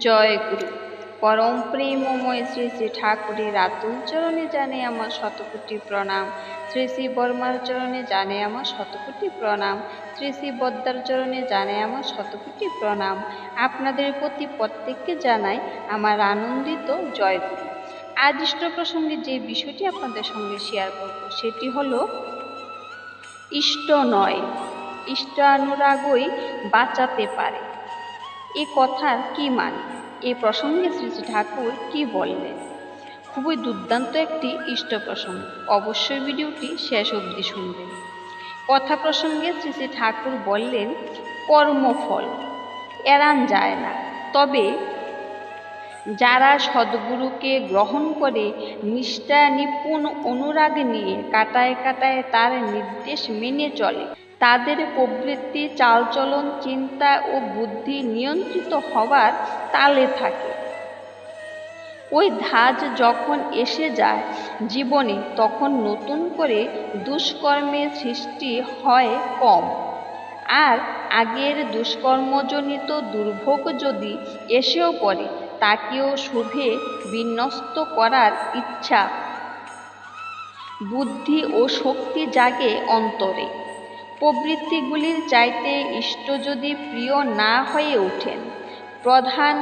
জয় গুরু পরম প্রেমময় শ্রী শ্রী ঠাকুরের আতুল চরণে জানে আমার শতকোটি প্রণাম। শ্রী শ্রী বর্মার চরণে জানে আমার শতকোটি প্রণাম। শ্রী শ্রী বদ্দার চরণে জানে আমার শতকোটি প্রণাম। আপনাদের প্রতি প্রত্যেককে জানাই আমার আনন্দিত জয় গুরু আজ ইষ্ট প্রসঙ্গে যে বিষয়টি আপনাদের সঙ্গে শেয়ার করব, সেটি হলো ইষ্ট নয়। ইষ্টানুরাগই বাঁচাতে পারে। এ কথার কি মানে? এ প্রসঙ্গে শ্রী শ্রী ঠাকুর কি বললেন? খুবই দুর্দান্ত একটি ইষ্ট প্রসঙ্গ। অবশ্যই ভিডিওটি শেষ অবধি শুনবেন। কথা প্রসঙ্গে শ্রী শ্রী ঠাকুর বললেন, কর্মফল, এড়ান যায় না। তবে যারা সদ্গুরুকে গ্রহণ করে, নিষ্ঠা নিপুণ অনুরাগ নিয়ে কাটায় কাটায় তার নির্দেশ মেনে চলে। তাদের প্রবৃত্তি, চালচলন, চিন্তা ও বুদ্ধি নিয়ন্ত্রিত হওয়ার তালে থাকে। ওই ধাজ যখন এসে যায় জীবনে, তখন নতুন করে দুষ্কর্মের সৃষ্টি হয় কম। আর আগের দুষ্কর্মজনিত দুর্ভোগ যদি এসেও পড়ে, তাকেও শুভে বিন্যস্ত করার ইচ্ছা, বুদ্ধি ও শক্তি জাগে অন্তরে। প্রবৃত্তিগুলির চাইতে ইষ্ট যদি প্রিয় না হয়ে ওঠেন, প্রধান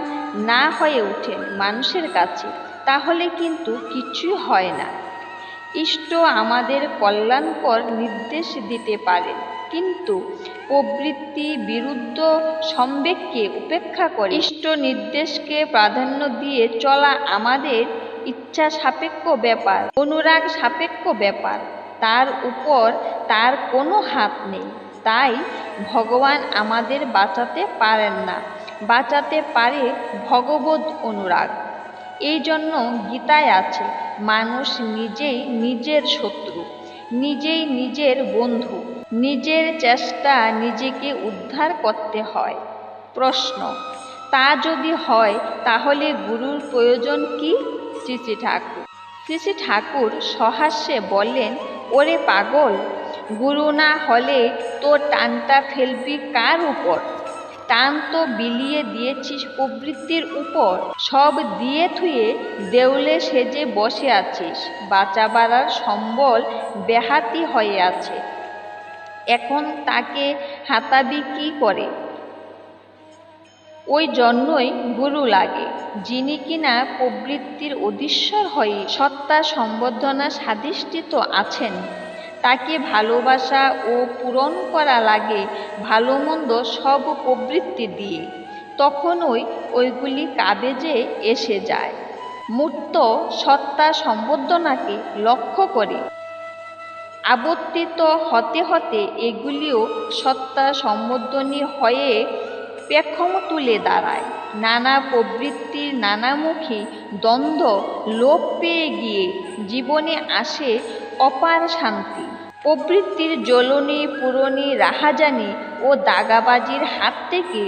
না হয়ে ওঠেন মানুষের কাছে, তাহলে কিন্তু কিছুই হয় না। ইষ্ট আমাদের কল্যাণকর নির্দেশ দিতে পারেন কিন্তু প্রবৃত্তি বিরুদ্ধ সম্বেককে উপেক্ষা করে। ইষ্ট নির্দেশকে প্রাধান্য দিয়ে চলা আমাদের ইচ্ছা সাপেক্ষ ব্যাপার, অনুরাগ সাপেক্ষ ব্যাপার। তার উপর তার কোনো হাত নেই। তাই ভগবান আমাদের বাঁচাতে পারেন না। বাঁচাতে পারে ভগবত অনুরাগ। এই জন্য গীতায় আছে, মানুষ নিজেই নিজের শত্রু, নিজেই নিজের বন্ধু, নিজের চেষ্টা নিজেকে উদ্ধার করতে হয়। প্রশ্ন, তা যদি হয় তাহলে গুরুর প্রয়োজন কি? শ্রী ঠাকুর। শ্রী ঠাকুর সহাস্যে বললেন ওরে পাগল, গুরু না হলে তোর টানটা ফেলবি কার উপর? টান তো বিলিয়ে দিয়েছিস প্রবৃত্তির উপর। সব দিয়ে থুয়ে দেউলে সেজে বসে আছিস। বাঁচাবার সম্বল ব্যাহাতি হয়ে আছে। এখন তাকে হাতাবি কি করে? ওই জন্যই গুরু লাগে, যিনি কিনা প্রবৃত্তির অধীশ্বর হয়ে সত্তা সম্বর্ধনা সাধিষ্ঠিত আছেন। তাকে ভালোবাসা ও পূরণ করা লাগে ভালো মন্দ সব প্রবৃত্তি দিয়ে। তখন ওই ওইগুলি কাবেজে এসে যায়। মূর্ত সত্তা সম্বর্ধনাকে লক্ষ্য করে। আবর্তিত হতে হতে এগুলিও সত্তা সম্বোধনী হয়ে পেক্ষম তুলে দাঁড়ায়। নানা প্রবৃত্তির নানামুখী দ্বন্দ্ব লোপ পেয়ে গিয়ে জীবনে আসে অপার শান্তি। প্রবৃত্তির জ্বলনি পুরনি রাহাজানি ও দাগাবাজির হাত থেকে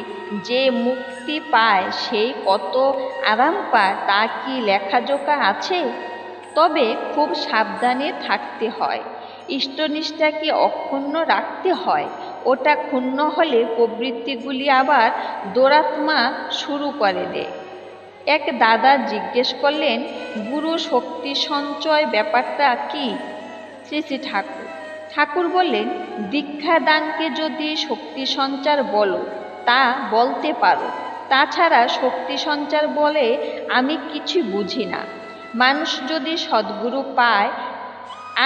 যে মুক্তি পায়, সেই কত আরাম পায়, তা কি লেখাজোকা আছে? তবে খুব সাবধানে থাকতে হয়। ইষ্টনিষ্ঠাকে অক্ষুণ্ণ রাখতে হয়। ওটা ক্ষুণ্ণ হলে প্রবৃত্তিগুলি আবার দোরাত্মা শুরু করে দেয় এক দাদা জিজ্ঞেস করলেন, গুরু শক্তি সঞ্চয় ব্যাপারটা কি? শ্রী শ্রী ঠাকুর। ঠাকুর বললেন, দীক্ষাদানকে যদি শক্তি সঞ্চার বলো, তা বলতে পারো। তাছাড়া শক্তি সঞ্চার বলে আমি কিছু বুঝি না। মানুষ যদি সদ্গুরু পায়,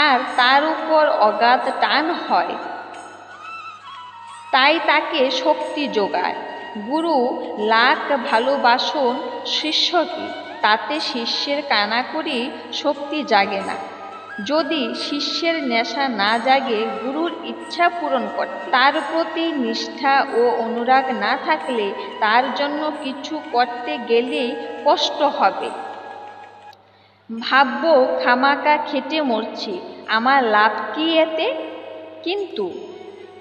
আর তার উপর অগাধ টান হয়, তাই তাকে শক্তি যোগায়। গুরু লাখ ভালোবাসন শিষ্যকে, তাতে শিষ্যের কানাকড়ি শক্তি জাগে না। যদি শিষ্যের নেশা না জাগে, গুরুর ইচ্ছা পূরণ করে। তার প্রতি নিষ্ঠা ও অনুরাগ না থাকলে তার জন্য কিছু করতে গেলেই কষ্ট হবে। ভাবব খামাকা খেটে মরছি, আমার লাভ কি এতে? কিন্তু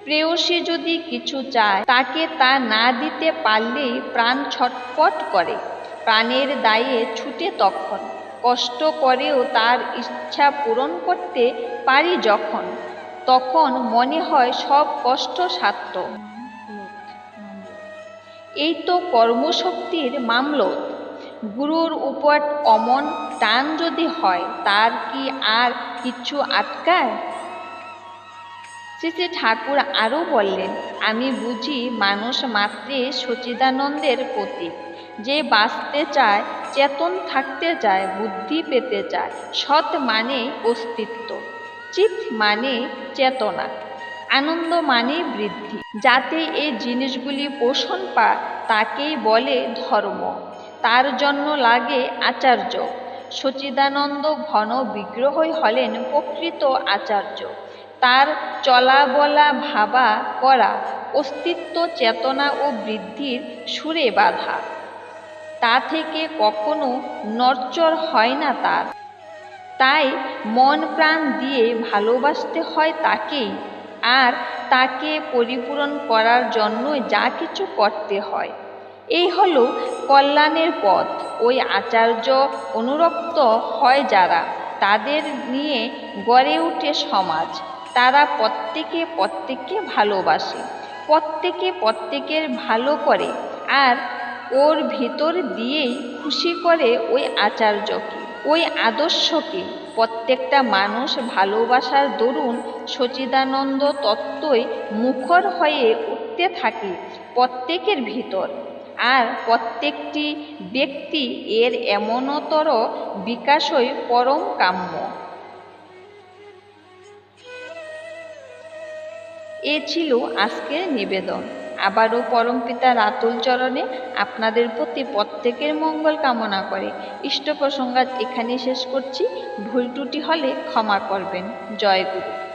প্রেয়সী যদি কিছু চায়, তাকে তা না দিতে পারলেই প্রাণ ছটপট করে, প্রাণের দায়ে ছুটে তখন। কষ্ট করেও তার ইচ্ছা পূরণ করতে পারি যখন, তখন মনে হয় সব কষ্ট সার্থক এই তো কর্মশক্তির মামলত। গুরুর উপর অমন টান যদি হয়, তার কি আর কিছু আটকায়? শ্রী শ্রী ঠাকুর আরও বললেন, আমি বুঝি মানুষ মাত্রে সচিদানন্দের প্রতীক। যে বাঁচতে চায়, চেতন থাকতে চায় বুদ্ধি পেতে চায় সৎ মানে অস্তিত্ব, চিত মানে চেতনা, আনন্দ মানে বৃদ্ধি। যাতে এই জিনিসগুলি পোষণ পায়, তাকেই বলে ধর্ম। তার জন্য লাগে আচার্য। সচিদানন্দ ঘন বিগ্রহই হলেন প্রকৃত আচার্য। তার চলা বলা ভাবা করা, অস্তিত্ব চেতনা ও বৃদ্ধির সুরে বাধা। তা থেকে কখনো নরচর হয় না তার। তাই মন প্রাণ দিয়ে ভালোবাসতে হয় তাকেই। আর তাকে পরিপূরণ করার জন্য যা কিছু করতে হয়। এই হলো কল্যাণের পথ। ওই আচার্য অনুরক্ত হয় যারা, তাদের নিয়ে গড়ে উঠে সমাজ। তারা প্রত্যেকে প্রত্যেককে ভালোবাসে, প্রত্যেকে প্রত্যেকের ভালো করে, আর ওর ভিতর দিয়েই খুশি করে ওই আচার্যকে, ওই আদর্শকে। প্রত্যেকটা মানুষ ভালোবাসার দরুন সচিদানন্দ তত্ত্বই মুখর হয়ে উঠতে থাকে প্রত্যেকের ভিতর। আর প্রত্যেকটি ব্যক্তি এর এমনতর বিকাশই পরম কাম্য। এ ছিল আজকের নিবেদন। আবারও পরমপিতা রাতুল চরণে আপনাদের প্রতি প্রত্যেকের মঙ্গল কামনা করে। ইষ্ট প্রসঙ্গাত এখানেই শেষ করছি। ভুল ত্রুটি হলে ক্ষমা করবেন। জয় গুরু।